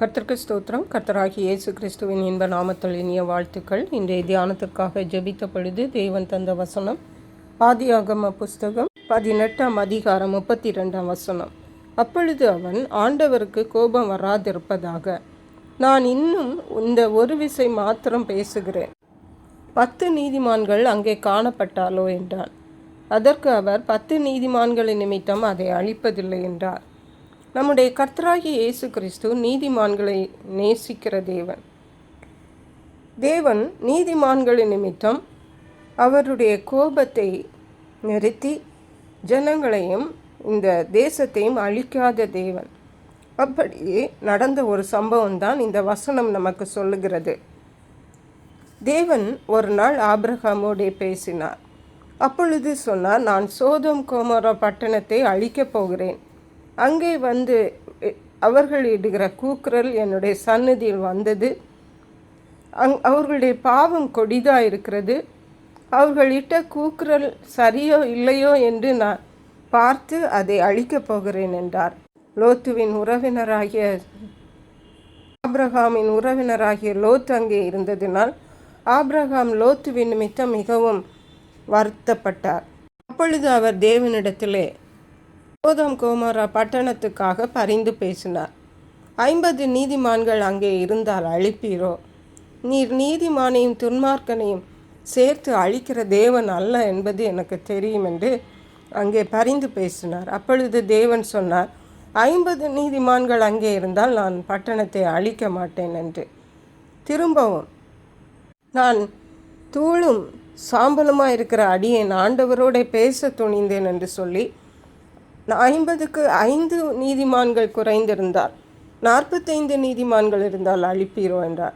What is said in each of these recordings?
கர்த்தர்க்கு ஸ்தோத்திரம். கர்த்தராகி இயேசு கிறிஸ்துவின் இன்ப நாமத்தில் இனிய வாழ்த்துக்கள். இன்றைய தியானத்திற்காக ஜெபித்த பொழுது தேவன் தந்த வசனம் ஆதியாகம புஸ்தகம் பதினெட்டாம் அதிகாரம் முப்பத்தி ரெண்டாம் வசனம். அப்பொழுது அவன் ஆண்டவருக்கு கோபம் வராதிருப்பதாக. நான் இன்னும் இந்த ஒரு விசை மாத்திரம் பேசுகிறேன். பத்து நீதிமான்கள் அங்கே காணப்பட்டாலோ? என்றான். அதற்கு அவர் பத்து நீதிமான்களின் நிமித்தம் அதை அழிப்பதில்லை என்றார். நம்முடைய கர்த்தராகிய இயேசு கிறிஸ்து நீதிமான்களை நேசிக்கிற தேவன். தேவன் நீதிமான்களின் நிமித்தம் அவருடைய கோபத்தை நிறுத்தி ஜனங்களையும் இந்த தேசத்தையும் அழிக்காத தேவன். அப்படியே நடந்த ஒரு சம்பவம் தான் இந்த வசனம் நமக்கு சொல்லுகிறது. தேவன் ஒரு நாள் ஆபிரகாமோடே பேசினார். அப்பொழுது சொன்னார் நான் சோதம் கோமர பட்டணத்தை அழிக்கப் போகிறேன். அங்கே வந்து அவர்கள் இடுகிற கூக்குரல் என்னுடைய சன்னதியில் வந்தது. அங் அவர்களுடைய பாவம் கொடிதாக இருக்கிறது. அவர்கள் இட்ட கூக்குரல் சரியோ இல்லையோ என்று நான் பார்த்து அதை அழிக்கப் போகிறேன் என்றார். லோத்துவின் உறவினராகிய ஆப்ரஹாமின் உறவினராகிய லோத் அங்கே இருந்ததினால் ஆப்ரஹாம் லோத்துவின் நிமித்தம் மிகவும் வருத்தப்பட்டார். அப்பொழுது அவர் தேவனிடத்திலே சோதம் கோமரா பட்டணத்துக்காக பரிந்து பேசினார். ஐம்பது நீதிமான்கள் அங்கே இருந்தால் அழிப்பீரோ? நீர் நீதிமானையும் துன்மார்க்கனையும் சேர்த்து அழிக்கிற தேவன் அல்ல என்பது எனக்கு தெரியும் என்று அங்கே பரிந்து பேசினார். அப்பொழுது தேவன் சொன்னார் ஐம்பது நீதிமான்கள் அங்கே இருந்தால் நான் பட்டணத்தை அழிக்க மாட்டேன் என்று. திரும்பவும் நான் தூளும் சாம்பலுமாக இருக்கிற அடியேன் ஆண்டவரோட பேச துணிந்தேன் என்று சொல்லி ஐம்பதுக்கு ஐந்து நீதிமான்கள் குறைந்திருந்தார் நாற்பத்தைந்து நீதிமான்கள் இருந்தால் அழிப்பீரோ என்றார்.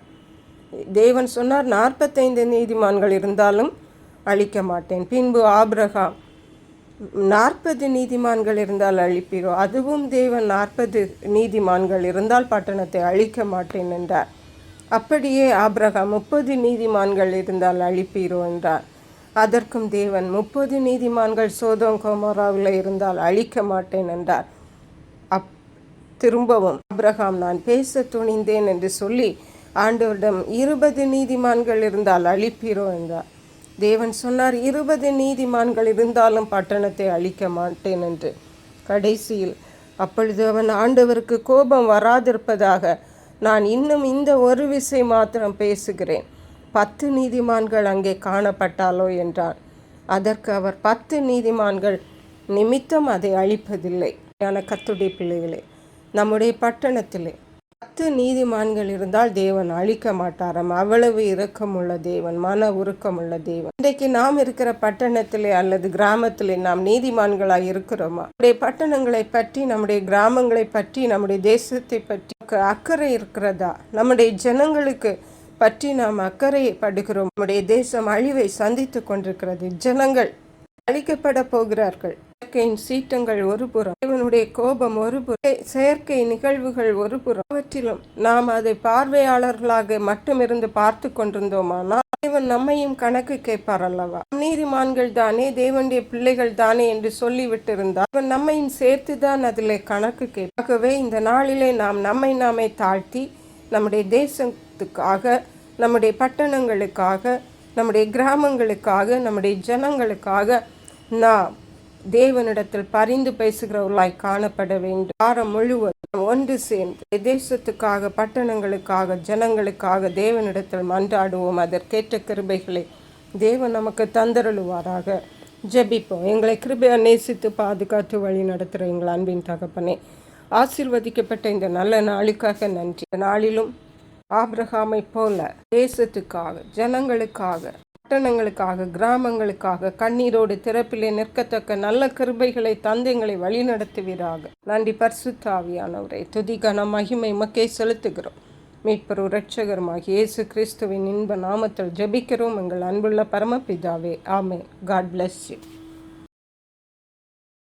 தேவன் சொன்னார் நாற்பத்தைந்து நீதிமான்கள் இருந்தாலும் அழிக்க மாட்டேன். பின்பு ஆப்ரஹா நாற்பது நீதிமான்கள் இருந்தால் அழிப்பீரோ? அதுவும் தேவன் நாற்பது நீதிமான்கள் இருந்தால் பட்டணத்தை அழிக்க மாட்டேன் என்றார். அப்படியே ஆப்ரஹா முப்பது நீதிமான்கள் இருந்தால் அழிப்பீரோ என்றார். அதற்கும் தேவன் முப்பது நீதிமான்கள் சோதோம் கோமோராவில் இருந்தால் அழிக்க மாட்டேன் என்றார். அப் திரும்பவும் அப்ரஹாம் நான் பேச துணிந்தேன் என்று சொல்லி ஆண்டவரிடம் இருபது நீதிமான்கள் இருந்தால் அழிப்பீரோ என்றார். தேவன் சொன்னார் இருபது நீதிமான்கள் இருந்தாலும் பட்டணத்தை அழிக்க மாட்டேன் என்று. கடைசியில் அப்பொழுது அவன் ஆண்டவருக்கு கோபம் வராதிருப்பதாக நான் இன்னும் இந்த ஒரு விசை மாத்திரம் பேசுகிறேன். பத்து நீதிமான்கள் அங்கே காணப்பட்டாலோ என்றார் அதற்கு அவர் பத்து நீதிமான்கள் நிமித்தம் அதை அழிப்பதில்லை. கத்துடைய பிள்ளைகளே நம்முடைய பட்டணத்திலே பத்து நீதிமான்கள் இருந்தால் தேவன் அழிக்க மாட்டாராம். அவ்வளவு இரக்கமுள்ள தேவன் மன உருக்கமுள்ள தேவன். இன்றைக்கு நாம் இருக்கிற பட்டணத்திலே அல்லது கிராமத்திலே நாம் நீதிமான்களாக இருக்கிறோமா? நம்முடைய பட்டணங்களை பற்றி நம்முடைய கிராமங்களை பற்றி நம்முடைய தேசத்தை பற்றி அக்கறை இருக்கிறதா? நம்முடைய ஜனங்களுக்கு பற்றி நாம் அக்கறை படுகிறோம் நம்முடைய தேசம் அழிவை சந்தித்து கொண்டிருக்கிறது. ஜனங்கள் அழிக்கப்பட போகிறார்கள். இயற்கையின் சீற்றங்கள் ஒரு புறம் இவனுடைய கோபம் ஒரு புறம் செயற்கை நிகழ்வுகள் ஒரு புறம் அவற்றிலும் நாம் அதை பார்வையாளர்களாக மட்டுமிருந்து பார்த்து கொண்டிருந்தோமானால் தேவன் நம்மையும் கணக்கு கேட்பார் அல்லவா? நீதிமான்கள் தானே தேவனுடைய பிள்ளைகள் தானே என்று சொல்லிவிட்டிருந்தார் அவன் நம்மையும் சேர்த்துதான் அதிலே கணக்கு கேட்பாகவே இந்த நாளிலே நாம் நம்மை நாமே தாழ்த்தி நம்முடைய தேசத்துக்காக நம்முடைய பட்டணங்களுக்காக நம்முடைய கிராமங்களுக்காக நம்முடைய ஜனங்களுக்காக நாம் தேவனிடத்தில் பரிந்து பேசுகிறவர்களாய் காணப்பட வேண்டும். வாரம் முழுவதும் ஒன்று சேர்ந்து தேசத்துக்காக பட்டணங்களுக்காக ஜனங்களுக்காக தேவனிடத்தில் மன்றாடுவோம். அதற்கேற்ற கிருபைகளை தேவன் நமக்கு தந்தருளுவாராக. ஜபிப்போம். எங்களை கிருபையா நேசித்து பாதுகாத்து வழி நடத்துகிற எங்கள் அன்பின் தகப்பனே ஆசிர்வதிக்கப்பட்ட இந்த நல்ல நாளுக்காக நன்றி. நாளிலும் ஆப்ரஹாமை போல தேசத்துக்காக ஜனங்களுக்காக பட்டணங்களுக்காக கிராமங்களுக்காக கண்ணீரோடு திறப்பிலே நிற்கத்தக்க நல்ல கிருபைகளை தந்தைங்களை வழிநடத்துவீராக. நன்றி பர்சுத்தாவியானவரை. துதி கன மகிமை மக்கே செலுத்துகிறோம். மீட்பரு இரட்சகருமாகிய இயேசு கிறிஸ்துவின் இன்ப நாமத்தில் ஜெபிக்கிறோம். எங்கள் அன்புள்ள பரமபிதாவே. ஆமே காட் பிளஸ் யூ